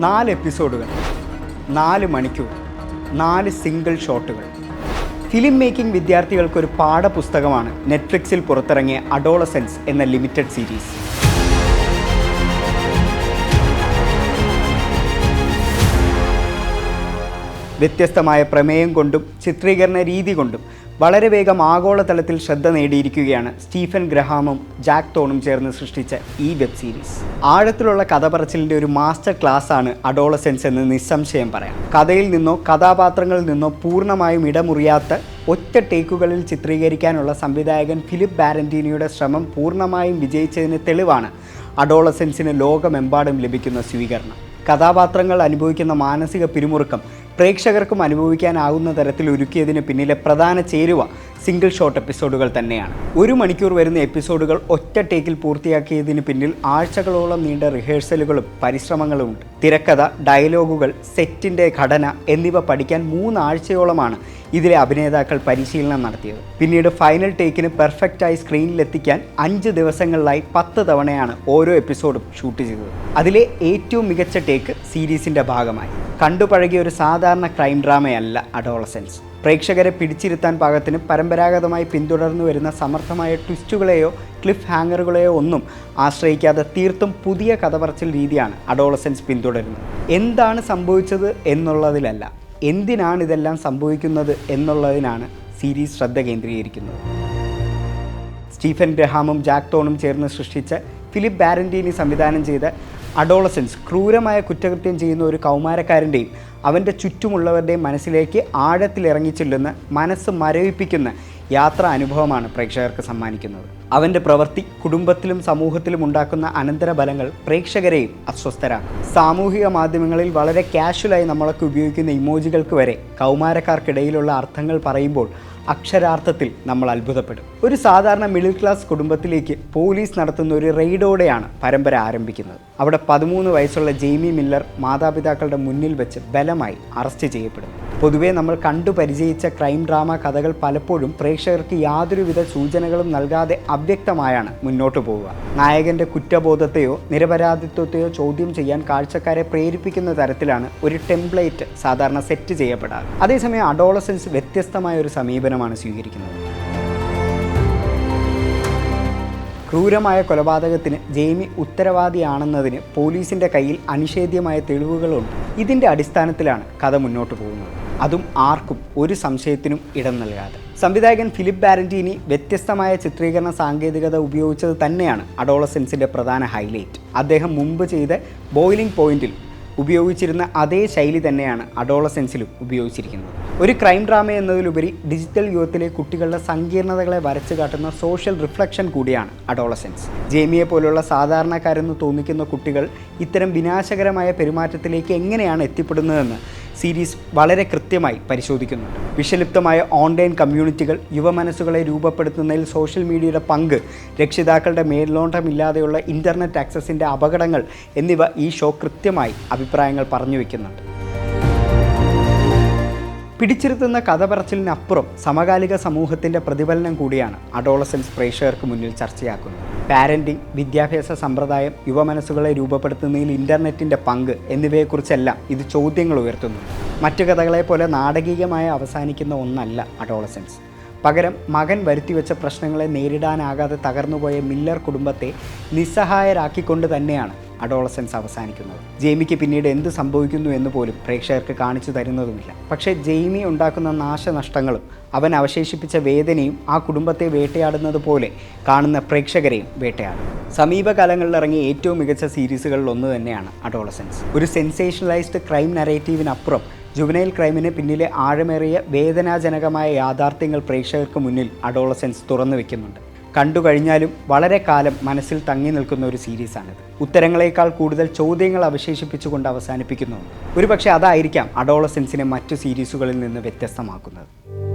നാല് എപ്പിസോഡുകൾ നാല് മണിക്കൂർ നാല് സിംഗിൾ ഷോട്ടുകൾ. ഫിലിം മേക്കിംഗ് വിദ്യാർത്ഥികൾക്കൊരു പാഠപുസ്തകമാണ് നെറ്റ്ഫ്ലിക്സിൽ പുറത്തിറങ്ങിയ അഡോളസെൻസ് എന്ന ലിമിറ്റഡ് സീരീസ്. വ്യത്യസ്തമായ പ്രമേയം കൊണ്ടും ചിത്രീകരണ രീതി കൊണ്ടും വളരെ വേഗം ആഗോളതലത്തിൽ ശ്രദ്ധ നേടിയിരിക്കുകയാണ് സ്റ്റീഫൻ ഗ്രഹാമും ജാക്ക് തോണും ചേർന്ന് സൃഷ്ടിച്ച ഈ വെബ് സീരീസ്. ആഴത്തിലുള്ള കഥ പറച്ചിലിന്റെ ഒരു മാസ്റ്റർ ക്ലാസ് ആണ് അഡോളസെൻസ് എന്ന് നിസ്സംശയം പറയാം. കഥയിൽ നിന്നോ കഥാപാത്രങ്ങളിൽ നിന്നോ പൂർണമായും ഇടമുറിയാത്ത ഒറ്റ ടേക്കുകളിൽ ചിത്രീകരിക്കാനുള്ള സംവിധായകൻ ഫിലിപ്പ് ബാരന്റീനിയുടെ ശ്രമം പൂർണമായും വിജയിച്ചതിന് തെളിവാണ് അഡോളസെൻസിന് ലോകമെമ്പാടും ലഭിക്കുന്ന സ്വീകരണം. കഥാപാത്രങ്ങൾ അനുഭവിക്കുന്ന മാനസിക പിരിമുറുക്കം പ്രേക്ഷകർക്കും അനുഭവിക്കാനാകുന്ന തരത്തിൽ ഒരുക്കിയതിന് പിന്നിലെ പ്രധാന ചേരുവ സിംഗിൾ ഷോർട്ട് എപ്പിസോഡുകൾ തന്നെയാണ്. ഒരു മണിക്കൂർ വരുന്ന എപ്പിസോഡുകൾ ഒറ്റ ടേക്കിൽ പൂർത്തിയാക്കിയതിന് പിന്നിൽ ആഴ്ചകളോളം നീണ്ട റിഹേഴ്സലുകളും പരിശ്രമങ്ങളും ഉണ്ട് തിരക്കഥ ഡയലോഗുകൾ സെറ്റിന്റെ ഘടന എന്നിവ പഠിക്കാൻ മൂന്നാഴ്ചയോളമാണ് ഇതിലെ അഭിനേതാക്കൾ പരിശീലനം നടത്തിയത്. പിന്നീട് ഫൈനൽ ടേക്കിന് പെർഫെക്റ്റായി സ്ക്രീനിലെത്തിക്കാൻ അഞ്ച് ദിവസങ്ങളിലായി പത്ത് തവണയാണ് ഓരോ എപ്പിസോഡും ഷൂട്ട് ചെയ്തത്. അതിലെ ഏറ്റവും മികച്ച ടേക്ക് സീരീസിന്റെ ഭാഗമായി. കണ്ടുപഴകിയ ഒരു സാധാരണ ക്രൈം ഡ്രാമയല്ല അഡോളസെൻസ്. പ്രേക്ഷകരെ പിടിച്ചിരുത്താൻ പാകത്തിന് പരമ്പരാഗതമായി പിന്തുടർന്നു വരുന്ന സമർത്ഥമായ ട്വിസ്റ്റുകളെയോ ക്ലിഫ് ഹാങ്ങറുകളെയോ ഒന്നും ആശ്രയിക്കാതെ തീർത്തും പുതിയ കഥ പറച്ചിൽ രീതിയാണ് അഡോളസൻസ് പിന്തുടരുന്നത്. എന്താണ് സംഭവിച്ചത് എന്നുള്ളതിലല്ല എന്തിനാണ് ഇതെല്ലാം സംഭവിക്കുന്നത് എന്നുള്ളതിനാണ് സീരീസ് ശ്രദ്ധ കേന്ദ്രീകരിക്കുന്നത്. സ്റ്റീഫൻ ഗ്രഹാമും ജാക്ക് ടോണും ചേർന്ന് സൃഷ്ടിച്ച ഫിലിപ്പ് ബാരന്റീനി സംവിധാനം ചെയ്ത അഡോളസൻസ് ക്രൂരമായ കുറ്റകൃത്യം ചെയ്യുന്ന ഒരു കൗമാരക്കാരന്റെയും അവന്റെ ചുറ്റുമുള്ളവരുടെ മനസ്സിലേക്ക് ആഴത്തിലിറങ്ങി ചെല്ലുന്ന മനസ്സ് മരവിപ്പിക്കുന്ന യാത്രാ അനുഭവമാണ് പ്രേക്ഷകർക്ക് സമ്മാനിക്കുന്നത്. അവന്റെ പ്രവൃത്തി കുടുംബത്തിലും സമൂഹത്തിലും ഉണ്ടാക്കുന്ന അനന്തരഫലങ്ങൾ പ്രേക്ഷകരെയും അസ്വസ്ഥരാക്കും. സാമൂഹിക മാധ്യമങ്ങളിൽ വളരെ കാഷ്വലായി നമ്മളൊക്കെ ഉപയോഗിക്കുന്ന ഇമോജികൾക്ക് വരെ കൗമാരക്കാർക്കിടയിലുള്ള അർത്ഥങ്ങൾ പറയുമ്പോൾ അക്ഷരാർത്ഥത്തിൽ നമ്മൾ അത്ഭുതപ്പെടും. ഒരു സാധാരണ മിഡിൽ ക്ലാസ് കുടുംബത്തിലേക്ക് പോലീസ് നടത്തുന്ന ഒരു റെയ്ഡോടെയാണ് പരമ്പര ആരംഭിക്കുന്നത്. അവിടെ പതിമൂന്ന് വയസ്സുള്ള ജെയ്മി മില്ലർ മാതാപിതാക്കളുടെ മുന്നിൽ വെച്ച് ബലമായി അറസ്റ്റ് ചെയ്യപ്പെടും പൊതുവേ നമ്മൾ കണ്ടു പരിചയിച്ച ക്രൈം ഡ്രാമ കഥകൾ പലപ്പോഴും പ്രേക്ഷകർക്ക് യാതൊരുവിധ സൂചനകളും നൽകാതെ അവ്യക്തമായാണ് മുന്നോട്ട് പോവുക. നായകന്റെ കുറ്റബോധത്തെയോ നിരപരാധിത്വത്തെയോ ചോദ്യം ചെയ്യാൻ കാഴ്ചക്കാരെ പ്രേരിപ്പിക്കുന്ന തരത്തിലാണ് ഒരു ടെംപ്ലേറ്റ് സാധാരണ സെറ്റ് ചെയ്യപ്പെടാറ്. അതേസമയം അഡോളസൻസ് വ്യത്യസ്തമായ ഒരു സമീപനമാണ് സ്വീകരിക്കുന്നത്. ക്രൂരമായ കൊലപാതകത്തിന് ജെയ്മി ഉത്തരവാദിയാണെന്നതിന് പോലീസിന്റെ കയ്യിൽ അനിഷേധ്യമായ തെളിവുകളുണ്ട്. ഇതിന്റെ അടിസ്ഥാനത്തിലാണ് കഥ മുന്നോട്ട് പോകുന്നത്. അതും ആർക്കും ഒരു സംശയത്തിനും ഇടം നൽകാതെ. സംവിധായകൻ ഫിലിപ്പ് ബാരന്റീനി വ്യത്യസ്തമായ ചിത്രീകരണ സാങ്കേതികത ഉപയോഗിച്ചത് തന്നെയാണ് അഡോളസെൻസിന്റെ പ്രധാന ഹൈലൈറ്റ്. അദ്ദേഹം മുമ്പ് ചെയ്ത ബോയിലിംഗ് പോയിന്റിൽ ഉപയോഗിച്ചിരുന്ന അതേ ശൈലി തന്നെയാണ് അഡോളസെൻസിലും ഉപയോഗിച്ചിരിക്കുന്നത്. ഒരു ക്രൈം ഡ്രാമ എന്നതിലുപരി ഡിജിറ്റൽ യുഗത്തിലെ കുട്ടികളുടെ സങ്കീർണതകളെ വരച്ചു കാട്ടുന്ന സോഷ്യൽ റിഫ്ലക്ഷൻ കൂടിയാണ് അഡോളസെൻസ്. ജേമിയെ പോലുള്ള സാധാരണക്കാരെന്ന് തോന്നിക്കുന്ന കുട്ടികൾ ഇത്തരം വിനാശകരമായ പെരുമാറ്റത്തിലേക്ക് എങ്ങനെയാണ് എത്തിപ്പെടുന്നതെന്ന് സീരീസ് വളരെ കൃത്യമായി പരിശോധിക്കുന്നുണ്ട്. വിഷലിപ്തമായ ഓൺലൈൻ കമ്മ്യൂണിറ്റികൾ യുവമനസ്സുകളെ രൂപപ്പെടുത്തുന്നതിൽ സോഷ്യൽ മീഡിയയുടെ പങ്ക് രക്ഷിതാക്കളുടെ മേൽനോട്ടമില്ലാതെയുള്ള ഇന്റർനെറ്റ് ആക്സസിന്റെ അപകടങ്ങൾ എന്നിവ ഈ ഷോ കൃത്യമായി അഭിപ്രായങ്ങൾ പറഞ്ഞു വയ്ക്കുന്നുണ്ട് പിടിച്ചിരുത്തുന്ന കഥ പറച്ചിലിനപ്പുറം സമകാലിക സമൂഹത്തിന്റെ പ്രതിഫലനം കൂടിയാണ് അഡോളസൻസ് പ്രേക്ഷകർക്ക് മുന്നിൽ ചർച്ചയാക്കുന്നത്. പാരന്റിംഗ് വിദ്യാഭ്യാസ സമ്പ്രദായം യുവമനസ്സുകളെ രൂപപ്പെടുത്തുന്നതിൽ ഇന്റർനെറ്റിന്റെ പങ്ക് എന്നിവയെക്കുറിച്ചെല്ലാം ഇത് ചോദ്യങ്ങൾ ഉയർത്തുന്നു. മറ്റു കഥകളെ പോലെ നാടകീയമായി അവസാനിക്കുന്ന ഒന്നല്ല അഡോളസൻസ് പകരം മകൻ വരുത്തിവെച്ച പ്രശ്നങ്ങളെ നേരിടാനാകാതെ തകർന്നുപോയ മില്ലർ കുടുംബത്തെ നിസ്സഹായരാക്കിക്കൊണ്ട് തന്നെയാണ് അഡോളസൻസ് അവസാനിക്കുന്നത്. ജെയ്മിക്ക് പിന്നീട് എന്ത് സംഭവിക്കുന്നു എന്ന് പോലും പ്രേക്ഷകർക്ക് കാണിച്ചു തരുന്നതുമില്ല. പക്ഷേ ജെയ്മി ഉണ്ടാക്കുന്ന നാശനഷ്ടങ്ങളും അവൻ അവശേഷിപ്പിച്ച വേദനയും ആ കുടുംബത്തെ വേട്ടയാടുന്നത് പോലെ കാണുന്ന പ്രേക്ഷകരെയും വേട്ടയാടും. സമീപകാലങ്ങളിൽ ഇറങ്ങിയ ഏറ്റവും മികച്ച സീരീസുകളിൽ ഒന്ന് തന്നെയാണ് അഡോളസൻസ്. ഒരു സെൻസേഷണലൈസ്ഡ് ക്രൈം നരേറ്റീവിനപ്പുറം ജുവനൈൽ ക്രൈമിന് പിന്നിലെ ആഴമേറിയ വേദനാജനകമായ യാഥാർത്ഥ്യങ്ങൾ പ്രേക്ഷകർക്ക് മുന്നിൽ അഡോളസൻസ് തുറന്നു വെക്കുന്നുണ്ട്. കണ്ടു കഴിഞ്ഞാലും വളരെ കാലം മനസ്സിൽ തങ്ങി നിൽക്കുന്ന ഒരു സീരീസാണിത്. ഉത്തരങ്ങളെക്കാൾ കൂടുതൽ ചോദ്യങ്ങൾ അവശേഷിപ്പിച്ചുകൊണ്ട് അവസാനിപ്പിക്കുന്നു. ഒരുപക്ഷെ അതായിരിക്കാം അഡോളസെൻസിനെ മറ്റു സീരീസുകളിൽ നിന്ന് വ്യത്യസ്തമാക്കുന്നത്.